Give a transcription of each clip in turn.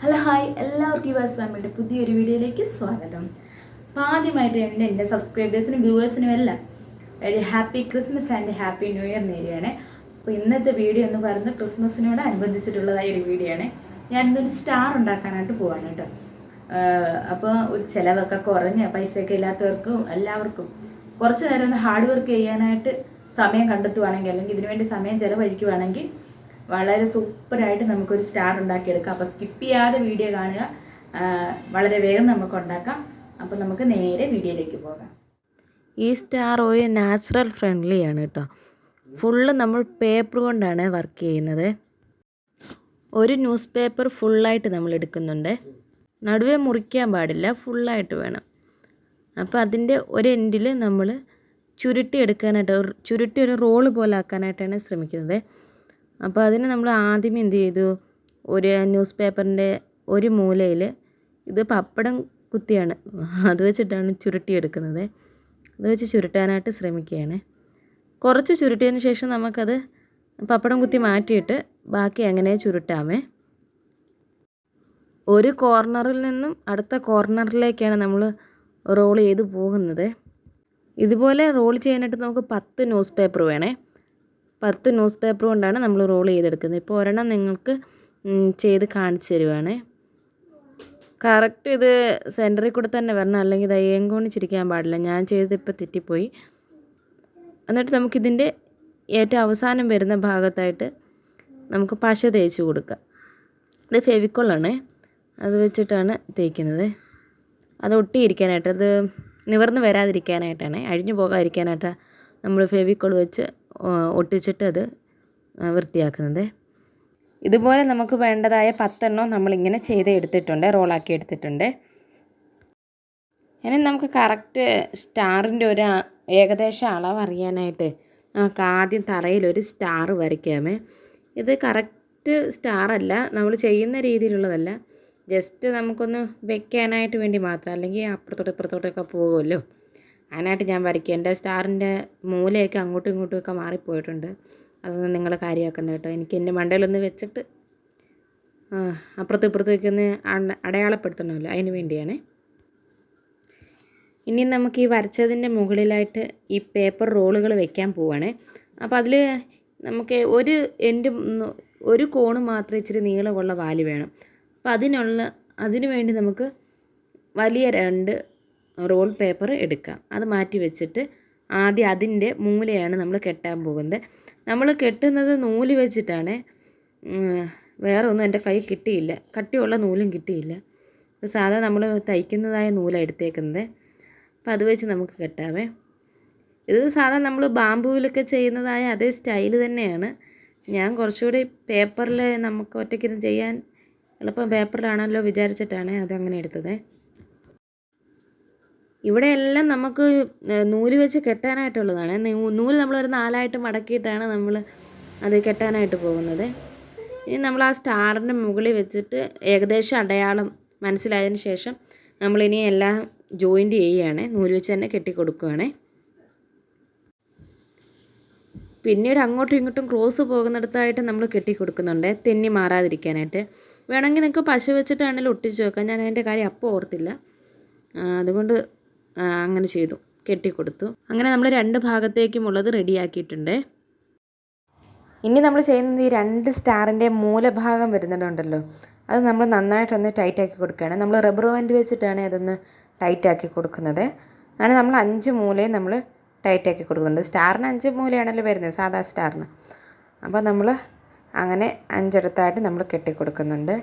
Hello hi. എല്ലാവർക്കും യുവാസ് ഫാമിലിയുടെ പുതിയൊരു വീഡിയോയിലേക്ക് സ്വാഗതം. അപ്പോൾ ആദ്യമായിട്ട് എന്റെ എന്റെ സബ്സ്ക്രൈബേഴ്സിനും വ്യൂവേഴ്സിനും എല്ലാം ഒരു happy Christmas and happy new year നേരെയാണ്. അപ്പോൾ ഇന്നത്തെ വീഡിയോ എന്ന് പറയുന്നത് ക്രിസ്മസിനോട് അനുബന്ധിച്ചിട്ടുള്ളതായ ഒരു വീഡിയോ ആണ്. ഞാൻ ഇന്നൊരു സ്റ്റാർ ഉണ്ടാക്കാനായിട്ട് പോവാണ് കേട്ടോ. അപ്പോൾ ഒരു ചിലവൊക്കെ കുറഞ്ഞ് പൈസയൊക്കെ ഇല്ലാത്തവർക്കും എല്ലാവർക്കും കുറച്ച് നേരം ഒന്ന് ഹാർഡ് വർക്ക് ചെയ്യാനായിട്ട് സമയം കണ്ടെത്തുവാണെങ്കിൽ അല്ലെങ്കിൽ ഇതിനുവേണ്ടി സമയം ചിലവഴിക്കുവാണെങ്കിൽ വളരെ സൂപ്പറായിട്ട് നമുക്കൊരു സ്റ്റാർ ഉണ്ടാക്കിയെടുക്കാം. അപ്പോൾ സ്കിപ്പ് ചെയ്യാതെ വീഡിയോ കാണുക. വളരെ വേഗം നമുക്ക് ഉണ്ടാക്കാം. അപ്പോൾ നമുക്ക് നേരെ വീഡിയോയിലേക്ക് പോകാം. ഈ സ്റ്റാർ ഓയിൽ നാച്ചുറൽ ഫ്രണ്ട്ലി ആണ് കേട്ടോ. ഫുള്ള് നമ്മൾ പേപ്പർ കൊണ്ടാണ് വർക്ക് ചെയ്യുന്നത്. ഒരു ന്യൂസ് പേപ്പർ ഫുള്ളായിട്ട് നമ്മൾ എടുക്കുന്നുണ്ട്. നടുവേ മുറിക്കാൻ പാടില്ല ഫുള്ളായിട്ട് വേണം. അപ്പോൾ അതിന്റെ ഒരു എൻഡിൽ നമ്മൾ ചുരുട്ടി എടുക്കാനായിട്ട് ചുരുട്ടി ഒരു റോൾ പോലെ ആക്കാനായിട്ടാണ് ശ്രമിക്കുന്നത്. അപ്പോൾ അതിന് നമ്മൾ ആദ്യമേ എന്ത് ചെയ്തു? ഒരു ന്യൂസ് പേപ്പറിന്റെ ഒരു മൂലയിൽ ഇത് പപ്പടം കുത്തിയാണ്. അത് വെച്ചിട്ടാണ് ചുരുട്ടിയെടുക്കുന്നത്. അത് വെച്ച് ചുരുട്ടാനായിട്ട് ശ്രമിക്കുകയാണ്. കുറച്ച് ചുരുട്ടിയതിന് ശേഷം നമുക്കത് പപ്പടം കുത്തി മാറ്റിയിട്ട് ബാക്കി അങ്ങനെ ചുരുട്ടാമേ? ഒരു കോർണറിൽ നിന്നും അടുത്ത കോർണറിലേക്കാണ് നമ്മൾ റോൾ ചെയ്ത് പോകുന്നത്. ഇതുപോലെ റോൾ ചെയ്യാനായിട്ട് നമുക്ക് പത്ത് ന്യൂസ് പേപ്പർ വേണേ. പത്ത് ന്യൂസ് പേപ്പർ കൊണ്ടാണ് നമ്മൾ റോൾ ചെയ്തെടുക്കുന്നത്. ഇപ്പോൾ ഒരെണ്ണം നിങ്ങൾക്ക് ചെയ്ത് കാണിച്ചു തരുവാണ്. കറക്റ്റ് ഇത് സെന്ററിൽ കൂടെ തന്നെ വരണം. അല്ലെങ്കിൽ ഇത് ഏങ്കോണിച്ചിരിക്കാൻ പാടില്ല. ഞാൻ ചെയ്തിപ്പോൾ തെറ്റിപ്പോയി. എന്നിട്ട് നമുക്കിതിന്റെ ഏറ്റവും അവസാനം വരുന്ന ഭാഗത്തായിട്ട് നമുക്ക് പശ തേച്ച് കൊടുക്കാം. ഇത് ഫെവിക്കോളാണ് അത് വെച്ചിട്ടാണ് തേക്കുന്നത്. അത് ഒട്ടിയിരിക്കാനായിട്ട് അത് നിവർന്ന് വരാതിരിക്കാനായിട്ടാണ്. അഴിഞ്ഞു പോകാതിരിക്കാനായിട്ട് നമ്മൾ ഫെവിക്കോൾ വെച്ച് ആ, ഒട്ടിച്ചിട്ട് അത് ആ, വൃത്തിയാക്കുന്നത്. ഇതുപോലെ നമുക്ക് വേണ്ടതായ പത്തെണ്ണം നമ്മളിങ്ങനെ ചെയ്ത് എടുത്തിട്ടുണ്ട് റോളാക്കി എടുത്തിട്ടുണ്ട്. ഇനി നമുക്ക് കറക്റ്റ് സ്റ്റാറിന്റെ ഒരു ഏകദേശ അളവ് അറിയാനായിട്ട് നമുക്ക് ആദ്യം തറയിൽ ഒരു സ്റ്റാർ വരയ്ക്കാമേ. ഇത് കറക്റ്റ് സ്റ്റാർ അല്ല നമ്മൾ ചെയ്യുന്ന രീതിയിലുള്ളതല്ല. ജസ്റ്റ് നമുക്കൊന്ന് വെക്കാനായിട്ട് വേണ്ടി മാത്രം അല്ലെങ്കിൽ അപ്പുറത്തോട്ട് ഇപ്പുറത്തോട്ടൊക്കെ പോകുമല്ലോ. അതിനായിട്ട് ഞാൻ വരയ്ക്കും. എന്റെ സ്റ്റാറിന്റെ മൂലയൊക്കെ അങ്ങോട്ടും ഇങ്ങോട്ടും ഒക്കെ മാറിപ്പോയിട്ടുണ്ട്. അതൊന്നും നിങ്ങൾ കാര്യമാക്കണ്ട കേട്ടോ. എനിക്ക് എന്റെ മണ്ടയിലൊന്ന് വെച്ചിട്ട് അപ്പുറത്തും ഇപ്പുറത്തേക്ക് ഒന്ന് അട- അടയാളപ്പെടുത്തണമല്ലോ. അതിന് വേണ്ടിയാണ്. ഇനി നമുക്ക് ഈ വരച്ചതിന്റെ മുകളിലായിട്ട് ഈ പേപ്പർ റോളുകൾ വെക്കാൻ പോവാണ്. അപ്പോൾ അതിൽ നമുക്ക് ഒരു എന്റെ ഒരു കോണ് മാത്രം ഇച്ചിരി നീളമുള്ള വാൽ വേണം. അപ്പോൾ അതിനുള്ള അതിനു വേണ്ടി നമുക്ക് വലിയ രണ്ട് റോൾ പേപ്പർ എടുക്കാം അത് മാറ്റി വെച്ചിട്ട് ആദ്യം അതിന്റെ മൂലയാണ് നമ്മൾ കെട്ടാൻ പോകുന്നത്. നമ്മൾ കെട്ടുന്നത് നൂൽ വെച്ചിട്ടാണ്. വേറെ ഒന്നും എന്റെ കൈ കിട്ടിയില്ല. കട്ടിയുള്ള നൂലും കിട്ടിയില്ല. അപ്പോൾ സാധാ നമ്മൾ തയ്ക്കുന്നതായ നൂലാണ് എടുത്തേക്കുന്നത്. അപ്പോൾ അത് വെച്ച് നമുക്ക് കെട്ടാവേ. ഇത് സാധാ നമ്മൾ ബാമ്പുവിലൊക്കെ ചെയ്യുന്നതായ അതേ സ്റ്റൈൽ തന്നെയാണ്. ഞാൻ കുറച്ചുകൂടി പേപ്പറിൽ നമുക്ക് ഒറ്റയ്ക്കിരുന്ന് ചെയ്യാൻ എളുപ്പം പേപ്പറിലാണല്ലോ വിചാരിച്ചിട്ടാണ് അതങ്ങനെ എടുത്തത്. ഇവിടെ എല്ലാം നമുക്ക് നൂൽ വെച്ച് കെട്ടാനായിട്ടുള്ളതാണ്. നൂൽ നമ്മൾ ഒരു നാലായിട്ട് മടക്കിയിട്ടാണ് നമ്മൾ അത് കെട്ടാനായിട്ട് പോകുന്നത്. ഇനി നമ്മൾ ആ സ്റ്റാറിന്റെ മുകളിൽ വെച്ചിട്ട് ഏകദേശം അടയാളം മനസ്സിലായതിന് ശേഷം നമ്മളിനി എല്ലാം ജോയിന്റ് ചെയ്യുകയാണ്. നൂൽ വെച്ച് തന്നെ കെട്ടിക്കൊടുക്കുകയാണ്. പിന്നീട് അങ്ങോട്ടും ഇങ്ങോട്ടും ക്രോസ് പോകുന്നിടത്തായിട്ട് നമ്മൾ കെട്ടിക്കൊടുക്കുന്നുണ്ട്. തെന്നി മാറാതിരിക്കാനായിട്ട്. വേണമെങ്കിൽ നിങ്ങൾക്ക് പശ വെച്ചിട്ടാണെങ്കിലും ഒട്ടിച്ച് വെക്കാം. ഞാൻ അതിന്റെ കാര്യം അപ്പോൾ ഓർത്തില്ല. അതുകൊണ്ട് അങ്ങനെ ചെയ്തു. കെട്ടിക്കൊടുത്തു. അങ്ങനെ നമ്മൾ രണ്ട് ഭാഗത്തേക്കുമുള്ളത് റെഡിയാക്കിയിട്ടുണ്ട്. ഇനി നമ്മൾ ചെയ്യുന്നത് ഈ രണ്ട് സ്റ്റാറിന്റെ മൂലഭാഗം വരുന്നുണ്ടല്ലോ അത് നമ്മൾ നന്നായിട്ടൊന്ന് ടൈറ്റാക്കി കൊടുക്കുകയാണ്. നമ്മൾ റബ്ബർ ബാൻഡ് വെച്ചിട്ടാണ് അതൊന്ന് ടൈറ്റാക്കി കൊടുക്കുന്നത്. അങ്ങനെ നമ്മൾ അഞ്ച് മൂലയും നമ്മൾ ടൈറ്റാക്കി കൊടുക്കുന്നുണ്ട്. സ്റ്റാറിന് അഞ്ച് മൂലയാണല്ലോ വരുന്നത് സാധാ സ്റ്റാറിന്. അപ്പോൾ നമ്മൾ അങ്ങനെ അഞ്ചിടത്തായിട്ട് നമ്മൾ കെട്ടിക്കൊടുക്കുന്നുണ്ട്.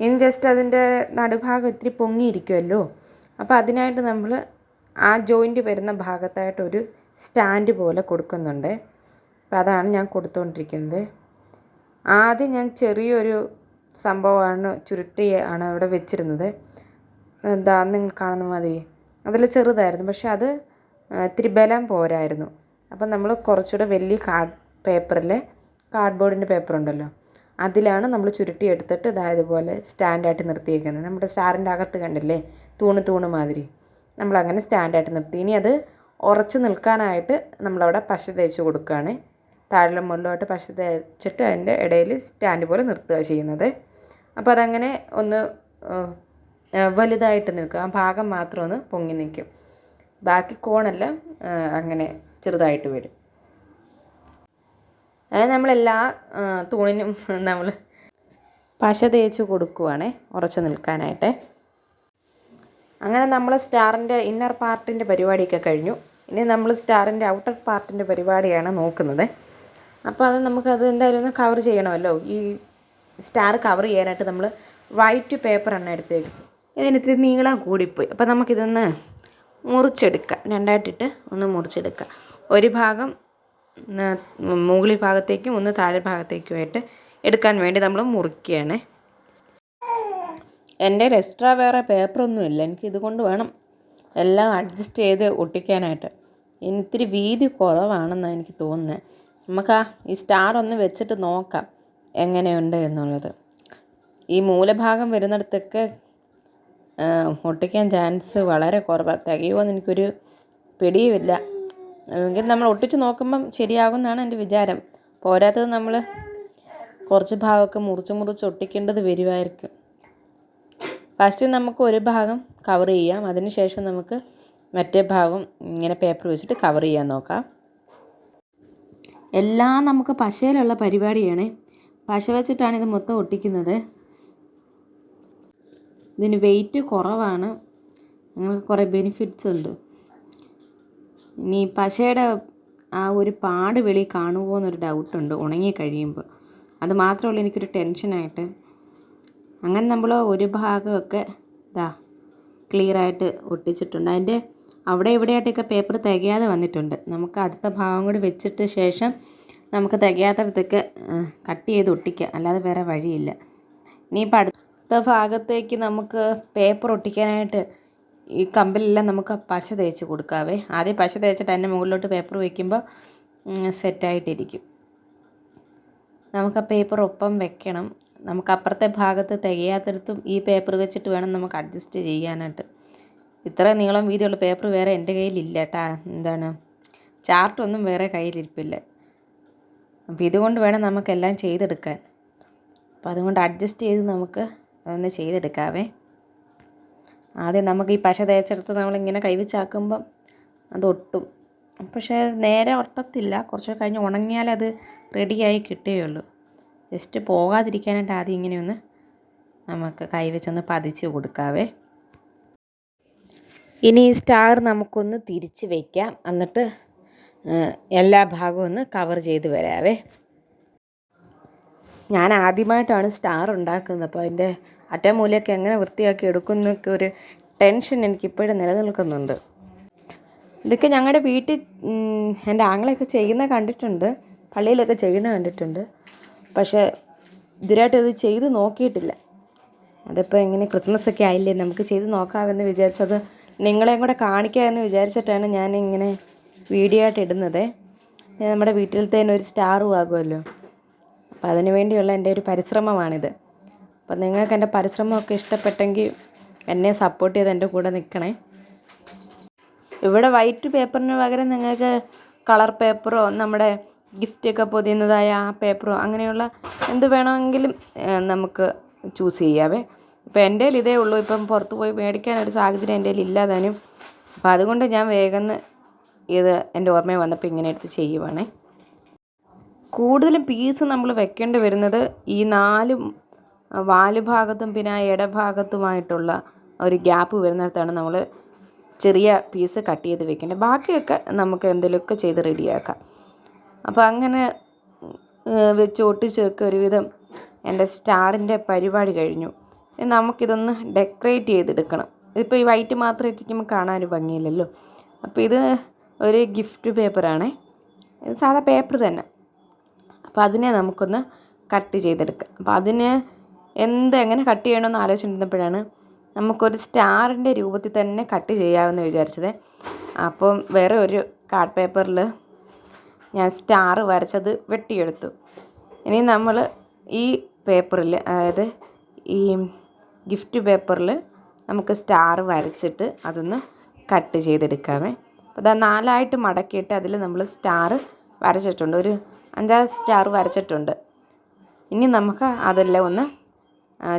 ഇനി ജസ്റ്റ് അതിന്റെ നടുഭാഗം ഇത്തിരി പൊങ്ങിയിരിക്കുമല്ലോ അപ്പോൾ അതിനായിട്ട് നമ്മൾ ആ ജോയിന്റ് വരുന്ന ഭാഗത്തായിട്ടൊരു സ്റ്റാൻഡ് പോലെ കൊടുക്കുന്നുണ്ട്. അപ്പോൾ അതാണ് ഞാൻ കൊടുത്തുകൊണ്ടിരിക്കുന്നത്. ആദ്യം ഞാൻ ചെറിയൊരു സംഭവമാണ് ചുരുട്ടി ആണ് അവിടെ വെച്ചിരുന്നത്. എന്താ നിങ്ങൾ കാണുന്ന മാതിരി. അതിൽ ചെറുതായിരുന്നു. പക്ഷെ അത് ത്രിബലം പോരായിരുന്നു. അപ്പം നമ്മൾ കുറച്ചുകൂടെ വലിയ കാർഡ് പേപ്പറിലെ കാർഡ്ബോർഡിന്റെ പേപ്പർ ഉണ്ടല്ലോ അതിലാണ് നമ്മൾ ചുരുട്ടി എടുത്തിട്ട് ഇതായതുപോലെ സ്റ്റാൻഡായിട്ട് നിർത്തിയേക്കുന്നത്. നമ്മുടെ സ്റ്റാറിന്റെ അകത്ത് കണ്ടില്ലേ? തൂണ് തൂണ് മാതിരി. നമ്മളങ്ങനെ സ്റ്റാൻഡായിട്ട് നിർത്തി. ഇനി അത് ഉറച്ച് നിൽക്കാനായിട്ട് നമ്മളവിടെ പശ തേച്ച് കൊടുക്കുകയാണ്. താഴെ മുകളിലോട്ട് പശ തേച്ചിട്ട് അതിന്റെ ഇടയിൽ സ്റ്റാൻഡ് പോലെ നിർത്തുക ചെയ്യുന്നത്. അപ്പോൾ അതങ്ങനെ ഒന്ന് വലുതായിട്ട് നിൽക്കുക. ആ ഭാഗം മാത്രം ഒന്ന് പൊങ്ങി നിൽക്കും. ബാക്കി കോണെല്ലാം അങ്ങനെ ചെറുതായിട്ട് വരും. അതായത് നമ്മളെല്ലാ തൂണിനും നമ്മൾ പശ തേച്ച് കൊടുക്കുവാണേ ഉറച്ചു നിൽക്കാനായിട്ട്. അങ്ങനെ നമ്മൾ സ്റ്റാറിന്റെ ഇന്നർ പാർട്ടിന്റെ പരിപാടിയൊക്കെ കഴിഞ്ഞു. ഇനി നമ്മൾ സ്റ്റാറിന്റെ ഔട്ടർ പാർട്ടിന്റെ പരിപാടിയാണ് നോക്കുന്നത്. അപ്പോൾ അത് നമുക്കത് എന്തായാലും ഒന്ന് കവർ ചെയ്യണമല്ലോ. ഈ സ്റ്റാർ കവർ ചെയ്യാനായിട്ട് നമ്മൾ വൈറ്റ് പേപ്പറാണ് എടുത്തേക്ക്. ഇതിന് ഇത്തിരി നീളം കൂടിപ്പോയി. അപ്പോൾ നമുക്കിതൊന്ന് മുറിച്ചെടുക്കാം. രണ്ടായിട്ടിട്ട് ഒന്ന് മുറിച്ചെടുക്കാം. ഒരു ഭാഗം മുകളിൽ ഭാഗത്തേക്കും ഒന്ന് താഴെ ഭാഗത്തേക്കുമായിട്ട് എടുക്കാൻ വേണ്ടി നമ്മൾ മുറിക്കുകയാണ്. എന്റെ കയ്യിൽ എക്സ്ട്രാ വേറെ പേപ്പറൊന്നുമില്ല എനിക്ക് ഇതുകൊണ്ട് വേണം എല്ലാം അഡ്ജസ്റ്റ് ചെയ്ത് ഒട്ടിക്കാനായിട്ട്. ഇത്തിരി വീതി കുറവാണെന്നാണ് എനിക്ക് തോന്നുന്നത്. നമുക്ക് ഈ സ്റ്റാർ ഒന്ന് വെച്ചിട്ട് നോക്കാം എങ്ങനെയുണ്ട് എന്നുള്ളത്. ഈ മൂലഭാഗം വരുന്നിടത്തൊക്കെ ഒട്ടിക്കാൻ ചാൻസ് വളരെ കുറവാണ് തികയുമോയെന്ന് എനിക്കൊരു പിടിയുമില്ല. എങ്കിൽ നമ്മൾ ഒട്ടിച്ച് നോക്കുമ്പം ശരിയാകും എന്നാണ് എന്റെ വിചാരം. പോരാത്തത് നമ്മൾ കുറച്ച് ഭാഗമൊക്കെ മുറിച്ച് മുറിച്ച് ഒട്ടിക്കേണ്ടത് വരുമായിരിക്കും ഫസ്റ്റ് നമുക്ക് ഒരു ഭാഗം കവർ ചെയ്യാം. അതിന് ശേഷം നമുക്ക് മറ്റേ ഭാഗം ഇങ്ങനെ പേപ്പർ വെച്ചിട്ട് കവർ ചെയ്യാൻ നോക്കാം. എല്ലാം നമുക്ക് പശയിലുള്ള പരിപാടിയാണ്. പശ വെച്ചിട്ടാണ് ഇത് മൊത്തം ഒട്ടിക്കുന്നത്. ഇതിന് വെയിറ്റ് കുറവാണ്. അങ്ങനെ കുറേ ബെനിഫിറ്റ്സ് ഉണ്ട്. ഇനി പശയുടെ ആ ഒരു പാട് വെളി കാണുമോ എന്നൊരു ഡൗട്ടുണ്ട് ഉണങ്ങി കഴിയുമ്പോൾ അത് മാത്രമല്ല എനിക്കൊരു ടെൻഷനായിട്ട് അങ്ങനെ നമ്മൾ ഒരു ഭാഗമൊക്കെ ഇതാ ക്ലിയറായിട്ട് ഒട്ടിച്ചിട്ടുണ്ട്. അതിന്റെ അവിടെ ഇവിടെയായിട്ടൊക്കെ പേപ്പർ തികയാതെ വന്നിട്ടുണ്ട്. നമുക്ക് അടുത്ത ഭാഗം കൂടി വെച്ചിട്ട് ശേഷം നമുക്ക് തികയാത്തടത്തൊക്കെ കട്ട് ചെയ്ത് ഒട്ടിക്കുക അല്ലാതെ വേറെ വഴിയില്ല. ഇനിയിപ്പോൾ അടുത്ത ഭാഗത്തേക്ക് നമുക്ക് പേപ്പർ ഒട്ടിക്കാനായിട്ട് ഈ കമ്പിലെല്ലാം നമുക്ക് പശ തേച്ച് കൊടുക്കാവേ. ആദ്യം പശ തേച്ചിട്ട് അതിന്റെ മുകളിലോട്ട് പേപ്പർ വയ്ക്കുമ്പോൾ സെറ്റായിട്ടിരിക്കും നമുക്ക് ആ പേപ്പർ ഒപ്പം വെക്കണം. നമുക്ക് അപ്പുറത്തെ ഭാഗത്ത് തികയാത്തടത്തും ഈ പേപ്പർ വെച്ചിട്ട് വേണം നമുക്ക് അഡ്ജസ്റ്റ് ചെയ്യാനായിട്ട്. ഇത്ര നീളം വീതിയുള്ള പേപ്പർ വേറെ എന്റെ കയ്യിലില്ല കേട്ടാ എന്താണ്? ചാർട്ടൊന്നും വേറെ കയ്യിലിരിപ്പില്ല. അപ്പോൾ ഇതുകൊണ്ട് വേണം നമുക്കെല്ലാം ചെയ്തെടുക്കാൻ. അപ്പോൾ അതുകൊണ്ട് അഡ്ജസ്റ്റ് ചെയ്ത് നമുക്ക് ഒന്ന് ചെയ്തെടുക്കാവേ. ആദ്യം നമുക്ക് ഈ പശ തേച്ചെടുത്ത് നമ്മളിങ്ങനെ കൈവച്ചാക്കുമ്പം അത് ഒട്ടും പക്ഷേ നേരെ ഒട്ടത്തില്ല. കുറച്ച് കഴിഞ്ഞ് ഉണങ്ങിയാലത് റെഡിയായി കിട്ടുകയുള്ളൂ. ജസ്റ്റ് പോകാതിരിക്കാനായിട്ട് ആദ്യം ഇങ്ങനെ ഒന്ന് നമുക്ക് കൈവച്ചൊന്ന് പതിച്ച് കൊടുക്കാവേ. ഇനി ഈ സ്റ്റാർ നമുക്കൊന്ന് തിരിച്ച് വയ്ക്കാം എന്നിട്ട് എല്ലാ ഭാഗവും ഒന്ന് കവർ ചെയ്ത് വരാവേ. ഞാൻ ആദ്യമായിട്ടാണ് സ്റ്റാർ ഉണ്ടാക്കുന്നത്. അപ്പോൾ അതിന്റെ അറ്റമൂലയൊക്കെ എങ്ങനെ വൃത്തിയാക്കി എടുക്കുന്നൊക്കെ ഒരു ടെൻഷൻ എനിക്കിപ്പോഴും നിലനിൽക്കുന്നുണ്ട്. ഇതൊക്കെ ഞങ്ങളുടെ വീട്ടിൽ എന്റെ ആങ്ങളെയൊക്കെ ചെയ്യുന്ന കണ്ടിട്ടുണ്ട്. പള്ളിയിലൊക്കെ ചെയ്യുന്ന കണ്ടിട്ടുണ്ട്. പക്ഷേ ഇതുവരെയായിട്ട് ഇത് ചെയ്ത് നോക്കിയിട്ടില്ല. അതിപ്പോൾ എങ്ങനെ ക്രിസ്മസ് ഒക്കെ ആയില്ലേ? നമുക്ക് ചെയ്ത് നോക്കാമെന്ന് വിചാരിച്ചത് നിങ്ങളെയും കൂടെ കാണിക്കാമെന്ന് വിചാരിച്ചിട്ടാണ് ഞാൻ ഇങ്ങനെ വീഡിയോ ആയിട്ട് ഇടുന്നത്. നമ്മുടെ തന്നെ ഒരു സ്റ്റാറും ആകുമല്ലോ അപ്പോൾ അതിന് വേണ്ടിയുള്ള എന്റെ ഒരു പരിശ്രമമാണിത്. അപ്പോൾ നിങ്ങൾക്ക് എന്റെ പരിശ്രമമൊക്കെ ഇഷ്ടപ്പെട്ടെങ്കിൽ എന്നെ സപ്പോർട്ട് ചെയ്ത് എന്റെ കൂടെ നിൽക്കണേ. ഇവിടെ വൈറ്റ് പേപ്പറിന് പകരം നിങ്ങൾക്ക് കളർ പേപ്പറോ നമ്മുടെ ഗിഫ്റ്റൊക്കെ പൊതിയുന്നതായ ആ പേപ്പറോ അങ്ങനെയുള്ള എന്ത് വേണമെങ്കിലും നമുക്ക് ചൂസ് ചെയ്യാവേ. ഇപ്പം എന്റെ കയ്യിൽ ഇതേ ഉള്ളൂ. ഇപ്പം പുറത്ത് പോയി മേടിക്കാനൊരു സാഹചര്യം എന്റെ കയ്യിൽ ഇല്ലാതാനും അപ്പം അതുകൊണ്ട് ഞാൻ വേഗം ഇത് എന്റെ ഓർമ്മയിൽ വന്നപ്പോൾ ഇങ്ങനെ എടുത്ത് ചെയ്യുവാണേ. കൂടുതലും പീസ് നമ്മൾ വെക്കേണ്ടി വരുന്നത് ഈ നാല് വാൽ ഭാഗത്തും പിന്നെ ആ ഇടഭാഗത്തുമായിട്ടുള്ള ഒരു ഗ്യാപ്പ് വരുന്നിടത്താണ് നമ്മൾ ചെറിയ പീസ് കട്ട് ചെയ്ത് വെക്കേണ്ടത്. ബാക്കിയൊക്കെ നമുക്ക് എന്തെങ്കിലുമൊക്കെ ചെയ്ത് റെഡിയാക്കാം. അപ്പോൾ അങ്ങനെ വെച്ച് ഒട്ടിച്ചൊക്കെ ഒരുവിധം എന്റെ സ്റ്റാറിന്റെ പരിപാടി കഴിഞ്ഞു. ഇനി നമുക്കിതൊന്ന് ഡെക്കറേറ്റ് ചെയ്തെടുക്കണം. ഇതിപ്പോൾ ഈ വൈറ്റ് മാത്രം ഇട്ടിരിക്കുമ്പോൾ ഒരു ഭംഗിയില്ലല്ലോ. അപ്പോൾ ഇത് ഒരു ഗിഫ്റ്റ് പേപ്പറാണേ. ഇത് സാധാ പേപ്പർ തന്നെ. അപ്പോൾ അതിനെ നമുക്കൊന്ന് കട്ട് ചെയ്തെടുക്കാം. അപ്പോൾ അതിന് എന്ത് എങ്ങനെ കട്ട് ചെയ്യണമെന്ന് ആലോചിച്ചിരുന്നപ്പോഴാണ് നമുക്കൊരു സ്റ്റാറിന്റെ രൂപത്തിൽ തന്നെ കട്ട് ചെയ്യാമെന്ന് വിചാരിച്ചത്. അപ്പം വേറെ ഒരു കാർഡ് പേപ്പറിൽ ഞാൻ സ്റ്റാർ വരച്ചത് വെട്ടിയെടുത്തു. ഇനി നമ്മൾ ഈ പേപ്പറിൽ അതായത് ഈ ഗിഫ്റ്റ് പേപ്പറിൽ നമുക്ക് സ്റ്റാർ വരച്ചിട്ട് അതൊന്ന് കട്ട് ചെയ്തെടുക്കാമേ. അപ്പോൾ അതാ നാലായിട്ട് മടക്കിയിട്ട് അതിൽ നമ്മൾ സ്റ്റാർ വരച്ചിട്ടുണ്ട്. ഒരു അഞ്ചാറ് സ്റ്റാർ വരച്ചിട്ടുണ്ട്. ഇനി നമുക്ക് അതെല്ലാം ഒന്ന്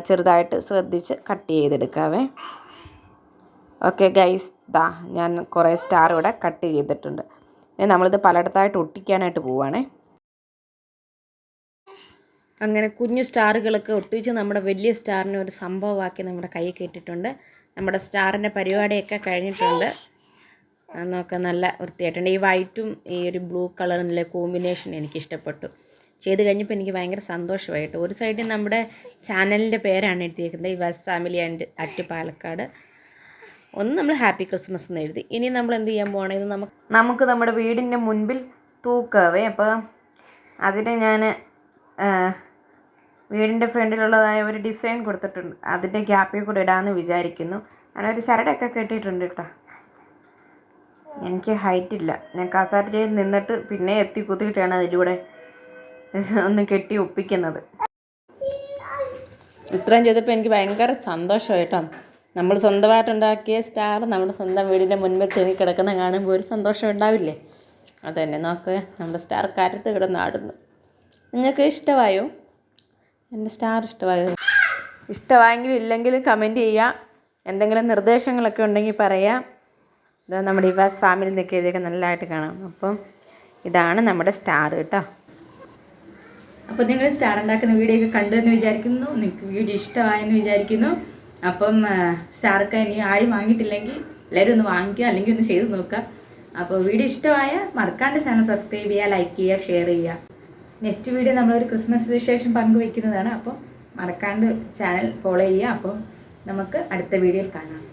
ചെറുതായിട്ട് ശ്രദ്ധിച്ച് കട്ട് ചെയ്തെടുക്കാമേ. ഓക്കെ ഗൈസ് ദാ ഞാൻ കുറേ സ്റ്റാർ ഇവിടെ കട്ട് ചെയ്തിട്ടുണ്ട്. നമ്മളിത് പലയിടത്തായിട്ട് ഒട്ടിക്കാനായിട്ട് പോവുകയാണേ അങ്ങനെ കുഞ്ഞു സ്റ്റാറുകളൊക്കെ ഒട്ടിച്ച് നമ്മുടെ വലിയ സ്റ്റാറിനെ ഒരു സംഭവമാക്കി നമ്മുടെ കൈ കേട്ടിട്ടുണ്ട് നമ്മുടെ സ്റ്റാറിന്റെ പരിപാടിയൊക്കെ കഴിഞ്ഞിട്ടുണ്ട്. അന്നൊക്കെ നല്ല വൃത്തിയായിട്ടുണ്ട്. ഈ വൈറ്റും ഈ ഒരു ബ്ലൂ കളറിലെ കോമ്പിനേഷൻ എനിക്ക് ഇഷ്ടപ്പെട്ടു ചെയ്ത് കഴിഞ്ഞപ്പോൾ എനിക്ക് ഭയങ്കര സന്തോഷമായിട്ട്. ഒരു സൈഡിൽ നമ്മുടെ ചാനലിന്റെ പേരാണ് എഴുതിയിരിക്കുന്നത് ഈ വാസ് ഫാമിലി ആൻഡ് അറ്റ് പാലക്കാട്. ഒന്ന് നമ്മൾ ഹാപ്പി ക്രിസ്മസ് എന്ന് എഴുതി. ഇനി നമ്മൾ എന്ത് ചെയ്യാൻ പോകണം ഇത് നമുക്ക് നമുക്ക് നമ്മുടെ വീടിന്റെ മുൻപിൽ തൂക്കാവേ. അപ്പോൾ അതിന് ഞാൻ വീടിന്റെ ഫ്രണ്ടിലുള്ളതായ ഒരു ഡിസൈൻ കൊടുത്തിട്ടുണ്ട്. അതിന്റെ ഗ്യാപ്പിൽ കൂടെ ഇടാമെന്ന് വിചാരിക്കുന്നു. ഞാനൊരു ചരടൊക്കെ കെട്ടിയിട്ടുണ്ട് കേട്ടോ. എനിക്ക് ഹൈറ്റ് ഇല്ല. ഞാൻ കസാരയിൽ നിന്നിട്ട് പിന്നെ എത്തി കുത്തിയിട്ടാണ് അതിലൂടെ ഒന്ന് കെട്ടി ഒപ്പിക്കുന്നത്. ഇത്രയും ചെയ്തപ്പോൾ എനിക്ക് ഭയങ്കര സന്തോഷമായി കേട്ടോ. നമ്മൾ സ്വന്തമായിട്ടുണ്ടാക്കിയ സ്റ്റാർ നമ്മുടെ സ്വന്തം വീടിന്റെ മുൻപിൽ തൂങ്ങി കിടക്കുന്ന കാണുമ്പോൾ ഒരു സന്തോഷം ഉണ്ടാവില്ലേ? അതുതന്നെ നോക്ക് നമ്മുടെ സ്റ്റാർ കരത്ത് കിടന്നാടുന്നു നിങ്ങൾക്ക് ഇഷ്ടമായോ? എന്റെ സ്റ്റാർ ഇഷ്ടമായോ? ഇഷ്ടമായെങ്കിലും ഇല്ലെങ്കിലും കമന്റ് ചെയ്യുക. എന്തെങ്കിലും നിർദ്ദേശങ്ങളൊക്കെ ഉണ്ടെങ്കിൽ പറയാം ഇതാ നമ്മുടെ ഇവാസ് ഫാമിലി നിൽക്കി എഴുതിയൊക്കെ നല്ലതായിട്ട് കാണാം. അപ്പം ഇതാണ് നമ്മുടെ സ്റ്റാർ കേട്ടോ. അപ്പോൾ നിങ്ങൾ സ്റ്റാർ ഉണ്ടാക്കുന്ന വീഡിയോ ഒക്കെ കണ്ടു എന്ന് വിചാരിക്കുന്നു. നിങ്ങൾക്ക് വീഡിയോ ഇഷ്ടമായെന്ന് വിചാരിക്കുന്നു. അപ്പം സ്റ്റാർക്ക് ഇനി ആരും വാങ്ങിയിട്ടില്ലെങ്കിൽ എല്ലാവരും ഒന്ന് വാങ്ങിക്കുക അല്ലെങ്കിൽ ഒന്ന് ചെയ്ത് നോക്കുക. അപ്പോൾ വീഡിയോ ഇഷ്ടമായ മറക്കാണ്ട് ചാനൽ സബ്സ്ക്രൈബ് ചെയ്യുക ലൈക്ക് ചെയ്യുക ഷെയർ ചെയ്യുക. നെക്സ്റ്റ് വീഡിയോ നമ്മളൊരു ക്രിസ്മസ് വിശേഷം പങ്കുവെക്കുന്നതാണ്. അപ്പോൾ മറക്കാണ്ട് ചാനൽ ഫോളോ ചെയ്യുക. അപ്പം നമുക്ക് അടുത്ത വീഡിയോയിൽ കാണാം.